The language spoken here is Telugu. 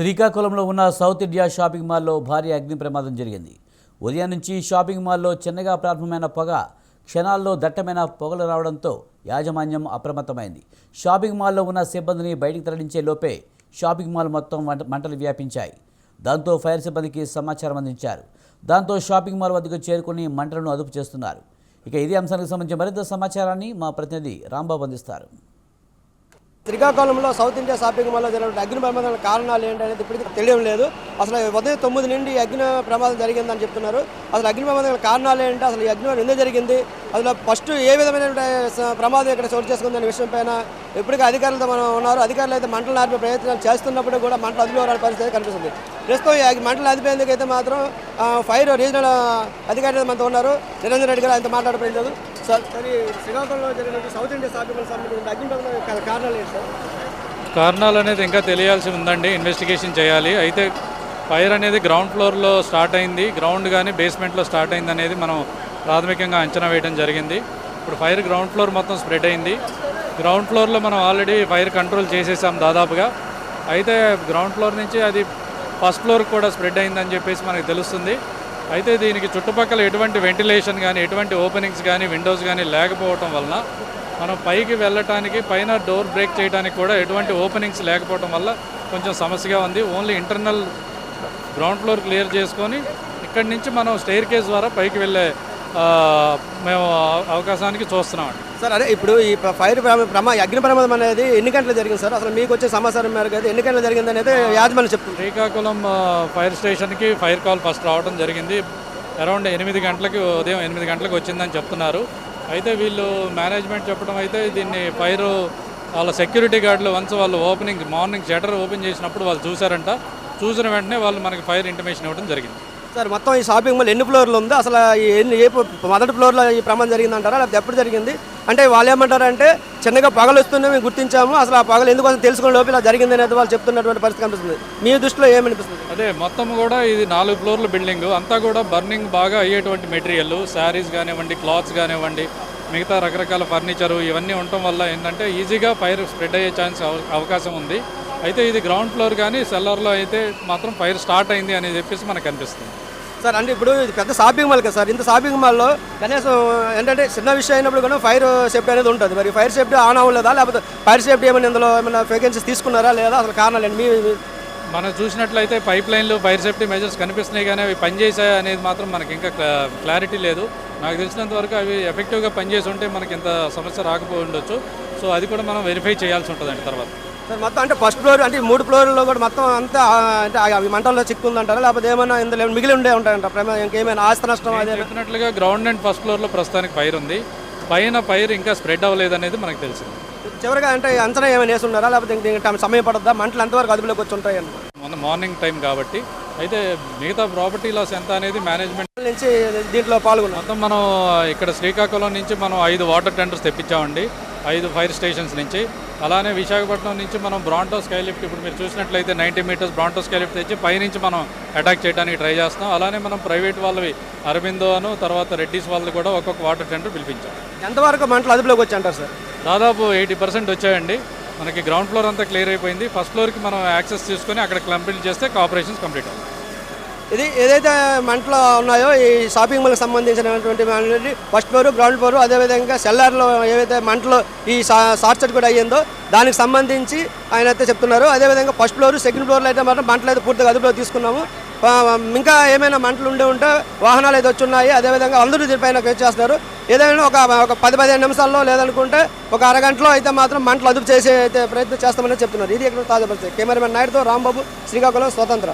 శ్రీకాకుళంలో ఉన్న సౌత్ ఇండియా షాపింగ్ మాల్లో భారీ అగ్ని ప్రమాదం జరిగింది. ఉదయం నుంచి షాపింగ్ మాల్లో చిన్నగా ప్రారంభమైన పొగ క్షణాల్లో దట్టమైన పొగలు రావడంతో యాజమాన్యం అప్రమత్తమైంది. షాపింగ్ మాల్లో ఉన్న సిబ్బందిని బయటికి తరలించే లోపే షాపింగ్ మాల్ మొత్తం మంటలు వ్యాపించాయి. దాంతో ఫైర్ సిబ్బందికి సమాచారం అందించారు. దాంతో షాపింగ్ మాల్ వద్దకు చేరుకుని మంటలను అదుపు చేస్తున్నారు. ఇక ఇదే అంశానికి సంబంధించి మరింత సమాచారాన్ని మా ప్రతినిధి రాంబాబు అందిస్తారు. శ్రీకాకుళంలో సౌత్ ఇండియా షాపింగ్ మాల్లో జరిగిన అగ్ని ప్రమాదాల కారణాలు ఏంటనేది ఇప్పటికీ తెలియడం లేదు. అసలు ఉదయం తొమ్మిది నుండి అగ్ని ప్రమాదం జరిగిందని చెప్తున్నారు. అసలు అగ్ని ప్రమాదాల కారణాలు ఏంటి? అసలు ఈ అగ్ని ఎందుకు జరిగింది? అసలు ఫస్ట్ ఏ విధమైన ప్రమాదం ఇక్కడ చోటు చేసుకుందనే విషయం పైన ఇప్పటికీ అధికారులతో మనం ఉన్నారు. అధికారులు అయితే మంటలు ఆర్పే ప్రయత్నాలు చేస్తున్నప్పుడు కూడా మంటలు అదుపులో రాని పరిస్థితి కనిపిస్తుంది. ప్రస్తుతం ఈ మంటలు అదిపేందుకు అయితే మాత్రం ఫైర్ రీజనల్ అధికారులు మనతో ఉన్నారు. నిరంజన్ రెడ్డి గారు ఆయనతో మాట్లాడలేదు సార్ శ్రీకాకుళంలో జరిగిన సౌత్ ఇండియా సంబంధించిన కారణాలు ఏంటి సార్? కారణాలు అనేది ఇంకా తెలియాల్సి ఉందండి ఇన్వెస్టిగేషన్ చేయాలి. అయితే ఫైర్ అనేది గ్రౌండ్ ఫ్లోర్లో స్టార్ట్ అయింది గ్రౌండ్ కానీ బేస్మెంట్లో స్టార్ట్ అయింది అనేది మనం ప్రాథమికంగా అంచనా వేయడం జరిగింది. ఇప్పుడు ఫైర్ గ్రౌండ్ ఫ్లోర్ మొత్తం స్ప్రెడ్ అయింది. గ్రౌండ్ ఫ్లోర్లో మనం ఆల్రెడీ ఫైర్ కంట్రోల్ చేసేసాం దాదాపుగా. అయితే గ్రౌండ్ ఫ్లోర్ నుంచి అది ఫస్ట్ ఫ్లోర్ కూడా స్ప్రెడ్ అయిందని చెప్పేసి మనకు తెలుస్తుంది. అయితే దీనికి చుట్టుపక్కల ఎటువంటి వెంటిలేషన్ కానీ ఎటువంటి ఓపెనింగ్స్ కానీ విండోస్ కానీ లేకపోవటం వలన మనం పైకి వెళ్ళటానికి పైన డోర్ బ్రేక్ చేయడానికి కూడా ఎటువంటి ఓపెనింగ్స్ లేకపోవటం వల్ల కొంచెం సమస్యగా ఉంది. Only internal ground floor clear చేసుకొని ఇక్కడి నుంచి మనం స్టెయిర్ కేస్ ద్వారా పైకి వెళ్ళే మేము అవ- అవకాశానికి చూస్తున్నామండి. సార్ అదే ఇప్పుడు ఈ ఫైర్ ప్రమా అగ్ని ప్రమాదం అనేది ఎన్ని గంటలు జరిగింది సార్? అసలు మీకు వచ్చే సమాచారం మేరకు అయితే ఎన్ని గంటలు జరిగింది అనేది యాజమాన్యం చెప్తుంది. శ్రీకాకుళం ఫైర్ స్టేషన్కి ఫైర్ కాల్ ఫస్ట్ రావడం జరిగింది. అరౌండ్ ఎనిమిది గంటలకి ఉదయం ఎనిమిది గంటలకు వచ్చిందని చెప్తున్నారు. అయితే వీళ్ళు మేనేజ్మెంట్ చెప్పడం అయితే దీన్ని ఫైర్ వాళ్ళ సెక్యూరిటీ గార్డులు వన్స్ వాళ్ళు ఓపెనింగ్ మార్నింగ్ షటర్ ఓపెన్ చేసినప్పుడు వాళ్ళు చూసారంట చూసిన వెంటనే వాళ్ళు మనకి ఫైర్ ఇంటిమేషన్ ఇవ్వడం జరిగింది. సార్ మొత్తం ఈ షాపింగ్ మాల్ ఎన్ని ఫ్లోర్లు ఉంది అసలు ఎన్ని ఏ మొదటి ఫ్లోర్లో ఈ ప్రమాదం జరిగిందంటారా? లేకపోతే ఎప్పుడు జరిగింది? అంటే వాళ్ళు ఏమంటారంటే చిన్నగా పగలు వస్తుండే మేము గుర్తించాము. అసలు ఆ పగలు ఎందుకు తెలుసుకునే లోపల ఇలా జరిగింది అనేది వాళ్ళు చెప్తున్నటువంటి పరిస్థితి కనిపిస్తుంది. మీ దృష్టిలో ఏమనిపిస్తుంది? అదే మొత్తం కూడా ఇది నాలుగు ఫ్లోర్ల బిల్డింగ్. అంతా కూడా బర్నింగ్ బాగా అయ్యేటువంటి మెటీరియల్ శారీస్ కానివ్వండి క్లాత్స్ కానివ్వండి మిగతా రకరకాల ఫర్నిచరు ఇవన్నీ ఉండటం వల్ల ఏంటంటే ఈజీగా ఫైర్ స్ప్రెడ్ అయ్యే ఛాన్స్ అవ- అవకాశం ఉంది. అయితే ఇది గ్రౌండ్ ఫ్లోర్ కానీ సెల్లర్లో అయితే మాత్రం ఫైర్ స్టార్ట్ అయింది అని చెప్పేసి మనకు అనిపిస్తుంది. సార్ అంటే ఇప్పుడు ఇది పెద్ద షాపింగ్ మాల్ కదా సార్. ఇంత షాపింగ్ మాల్లో కనీసం ఏంటంటే చిన్న విషయం అయినప్పుడు కూడా ఫైర్ సేఫ్టీ అనేది ఉంటుంది. మరి ఫైర్ సేఫ్టీ ఆన్ అవ్వలేదా? లేకపోతే ఫైర్ సేఫ్టీ ఏమైనా ఇందులో ఏమైనా వేకెన్సీస్ తీసుకున్నారా? లేదా అసలు కారణాలు ఏంటి? మీ మనం చూసినట్లయితే పైప్ లైన్లు ఫైర్ సేఫ్టీ మెజర్స్ కనిపిస్తున్నాయి కానీ అవి పనిచేసాయి అనేది మాత్రం మనకి ఇంకా క్లా- క్లారిటీ లేదు. నాకు తెలిసినంత వరకు అవి ఎఫెక్టివ్గా పనిచేసి ఉంటే మనకి ఇంత సమస్య రాకపోయి ఉండొచ్చు. సో అది కూడా మనం వెరిఫై చేయాల్సి ఉంటుందండి తర్వాత. మొత్తం అంటే ఫస్ట్ ఫ్లోర్ అంటే మూడు ఫ్లోర్లో కూడా మొత్తం అంతా అంటే అవి మంటల్లో చిక్కుందంటారా? లేకపోతే ఏమైనా ఇందులో మిగిలి ఉండే ఉంటాయంట? ప్రమాదం ఇంకేమైనా ఆస్తి నష్టం అదే చెప్పినట్లుగా గ్రౌండ్ అండ్ ఫస్ట్ ఫ్లోర్లో ప్రస్తుతానికి ఫైర్ ఉంది. పైన ఫైర్ ఇంకా స్ప్రెడ్ అవ్వలేదు అనేది మనకు తెలిసింది. చివరిగా అంటే అంచనా ఏమైనా వేసి ఉన్నారా లేకపోతే దీనికి టైం- సమయం పడుతుందా మంటలు ఎంతవరకు అదుపులోకి వచ్చి ఉంటాయి అన్నమాట మొన్న మార్నింగ్ టైం కాబట్టి. అయితే మిగతా ప్రాపర్టీ లాస్ ఎంత అనేది మేనేజ్మెంట్ నుంచి దీంట్లో పాల్గొన్నాం మొత్తం మనం ఇక్కడ శ్రీకాకుళం నుంచి మనం ఐదు వాటర్ టెండర్స్ తెప్పించామండి. ఐదు ఫైర్ స్టేషన్స్ నుంచి. అలానే విశాఖపట్నం నుంచి మనం బ్రాంటో స్కై లిఫ్ట్ ఇప్పుడు మీరు చూసినట్లయితే ninety metres Bronto Skylift తెచ్చి పైనుంచి మనం అటాక్ చేయడానికి ట్రై చేస్తున్నాం అలానే మనం ప్రైవేట్ వాళ్ళవి అరబిందో అను తర్వాత రెడ్డిస్ వాళ్ళది కూడా ఒక్కొక్క వాటర్ టెండర్ పిలిపించాం. ఎంతవరకు మంటలు అదుపులోకి వచ్చి అంటారు సార్? దాదాపు ఎయిటీ పర్సెంట్ వచ్చాయండి. మనకి గ్రౌండ్ ఫ్లోర్ అంతా క్లియర్ అయిపోయింది. ఫస్ట్ ఫ్లోర్కి మనం యాక్సెస్ తీసుకొని అక్కడ కంప్లీట్ చేస్తే ఆపరేషన్స్ కంప్లీట్ అవుతాయి. ఇది ఏదైతే మంటలో ఉన్నాయో ఈ షాపింగ్ మాల్కి సంబంధించినటువంటి ఫస్ట్ ఫ్లోర్ గ్రౌండ్ ఫ్లోర్ అదేవిధంగా సెల్లార్లో ఏవైతే మంటలు ఈ షార్ట్ సర్క్యూట్ అయ్యిందో దానికి సంబంధించి ఆయన అయితే చెప్తున్నారు. అదేవిధంగా ఫస్ట్ ఫ్లోర్ సెకండ్ ఫ్లోర్లో అయితే మాత్రం మంటలు అయితే పూర్తిగా అదుపులో తీసుకున్నాము. ఇంకా ఏమైనా మంటలు ఉండే ఉంటే వాహనాలు అయితే వచ్చున్నాయి. అదేవిధంగా అందరూ దీనిపైన కేసు చేస్తున్నారు. ఏదైనా ఒక ఒక పది పదిహేను నిమిషాల్లో లేదనుకుంటే ఒక అరగంటలో అయితే మాత్రం మంటలు అదుపు చేసే అయితే ప్రయత్నం చేస్తామని చెప్తున్నారు. ఇది ఇక్కడ తాజా పరిస్థితి. కెమెరామెన్ నాయుడుతో రాంబాబు శ్రీకాకుళం స్వతంత్ర.